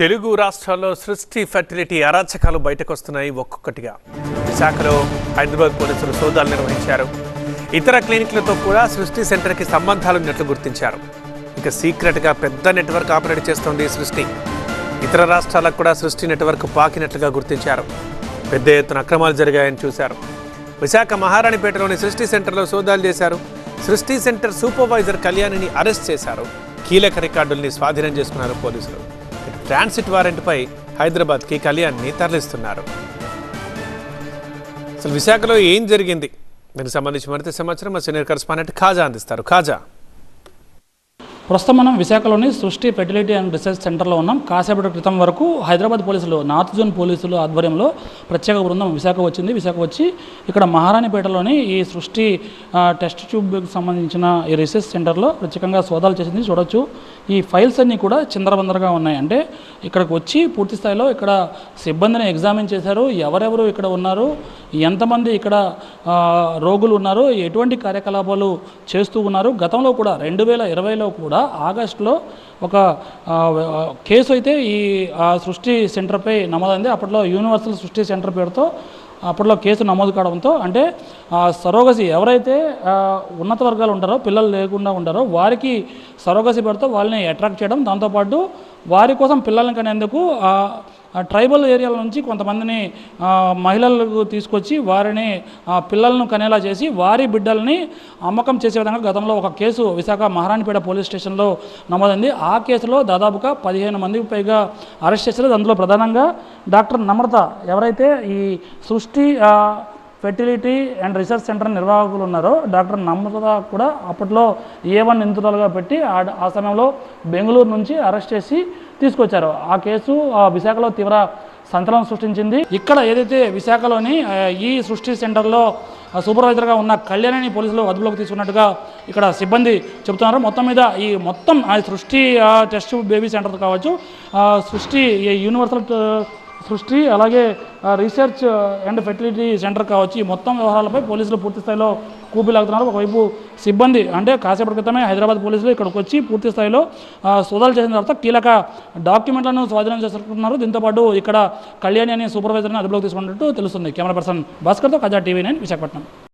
తెలుగు రాష్ట్రాల్లో సృష్టి ఫెర్టిలిటీ అరాచకాలు బయటకొస్తున్నాయి ఒక్కొక్కటిగా. విశాఖలో హైదరాబాద్ పోలీసులు సోదాలు నిర్వహించారు. ఇతర క్లినిక్లతో కూడా సృష్టి సెంటర్కి సంబంధాలు ఉన్నట్లు గుర్తించారు. ఇక సీక్రెట్గా పెద్ద నెట్వర్క్ ఆపరేట్ చేస్తోంది సృష్టి. ఇతర రాష్ట్రాలకు కూడా సృష్టి నెట్వర్క్ పాకినట్లుగా గుర్తించారు. పెద్ద ఎత్తున అక్రమాలు జరిగాయని చూశారు. విశాఖ మహారాణిపేటలోని సృష్టి సెంటర్లో సోదాలు చేశారు. సృష్టి సెంటర్ సూపర్వైజర్ కళ్యాణిని అరెస్ట్ చేశారు. కీలక రికార్డుల్ని స్వాధీనం చేసుకున్నారు పోలీసులు. ట్రాన్సిట్ వారెంట్పై హైదరాబాద్కి కళ్యాణ్ని తరలిస్తున్నారు. అసలు విశాఖలో ఏం జరిగింది? దీనికి సంబంధించి మరింత సమాచారం మా సీనియర్ కరెస్పాండెంట్ ఖాజా అందిస్తారు. ఖాజా. ప్రస్తుతం మనం విశాఖలోని సృష్టి ఫెర్టిలిటీ అండ్ రీసెర్చ్ సెంటర్లో ఉన్నాం. కాసేపటి క్రితం వరకు హైదరాబాద్ పోలీసులు నార్త్ జోన్ పోలీసులు ఆధ్వర్యంలో ప్రత్యేక బృందం విశాఖ వచ్చింది. విశాఖ వచ్చి ఇక్కడ మహారాణిపేటలోని ఈ సృష్టి టెస్ట్ ట్యూబ్కి సంబంధించిన ఈ రీసెర్చ్ సెంటర్లో ప్రత్యేకంగా సోదాలు చేసింది. చూడొచ్చు. ఈ ఫైల్స్ అన్నీ కూడా చిందరబందరగా ఉన్నాయి. అంటే ఇక్కడికి వచ్చి పూర్తి స్థాయిలో ఇక్కడ సిబ్బందిని ఎగ్జామిన్ చేశారు. ఎవరెవరు ఇక్కడ ఉన్నారు? ఎంతమంది ఇక్కడ రోగులు ఉన్నారు? ఎటువంటి కార్యకలాపాలు చేస్తూ ఉన్నారు? గతంలో కూడా రెండు వేల ఇరవైలో కూడా ఆగస్టులో ఒక కేసు అయితే ఈ సృష్టి సెంటర్పై నమోదైంది. అప్పట్లో యూనివర్సల్ సృష్టి సెంటర్ పేరుతో అప్పట్లో కేసు నమోదు కావడంతో అంటే సరోగసి ఎవరైతే ఉన్నత వర్గాలు ఉంటారో పిల్లలు లేకుండా ఉంటారో వారికి సరోగసి పేరుతో వాళ్ళని అట్రాక్ట్ చేయడం దాంతోపాటు వారి కోసం పిల్లల్ని కనేందుకు ట్రైబల్ ఏరియాల నుంచి కొంతమందిని మహిళలకు తీసుకొచ్చి వారిని పిల్లలను కనేలా చేసి వారి బిడ్డల్ని అమ్మకం చేసే విధంగా గతంలో ఒక కేసు విశాఖ మహారాణిపేట పోలీస్ స్టేషన్లో నమోదైంది. ఆ కేసులో దాదాపుగా పదిహేను మందికి పైగా అరెస్ట్ చేశారు. అందులో ప్రధానంగా డాక్టర్ నమ్రత ఎవరైతే ఈ సృష్టి ఫెర్టిలిటీ అండ్ రీసెర్చ్ సెంటర్ నిర్వాహకులు ఉన్నారో డాక్టర్ నమ్రత కూడా అప్పట్లో ఏ వన్ నిందితులుగా పెట్టి ఆ సమయంలో బెంగళూరు నుంచి అరెస్ట్ చేసి తీసుకొచ్చారు. ఆ కేసు ఆ విశాఖలో తీవ్ర సంచలనం సృష్టించింది. ఇక్కడ ఏదైతే విశాఖలోని ఈ సృష్టి సెంటర్లో సూపర్వైజర్గా ఉన్న కళ్యాణిని పోలీసులు అదుపులోకి తీసుకున్నట్టుగా ఇక్కడ సిబ్బంది చెబుతున్నారు. మొత్తం మీద ఈ మొత్తం ఆ సృష్టి టెస్ట్ బేబీ సెంటర్ కావచ్చు ఆ, సృష్టి ఈ యూనివర్సల్ సృష్టి అలాగే రీసెర్చ్ అండ్ ఫెర్టిలిటీ సెంటర్ కావచ్చు. ఈ మొత్తం వ్యవహారాలపై పోలీసులు పూర్తి స్థాయిలో కూపిలాగుతున్నారు ఒకవైపు సిబ్బంది అంటే కాసేపటి క్రితమే హైదరాబాద్ పోలీసులు ఇక్కడికి వచ్చి పూర్తి స్థాయిలో సోదాలు చేసిన తర్వాత కీలక డాక్యుమెంట్లను స్వాధీనం చేసుకుంటున్నారు. దీంతోపాటు ఇక్కడ కళ్యాణి అనే సూపర్వైజర్ని అదుపులోకి తీసుకున్నట్టు తెలుస్తుంది. కెమెరా పర్సన్ భాస్కర్తో కజా టీవీ నైన్ విశాఖపట్నం.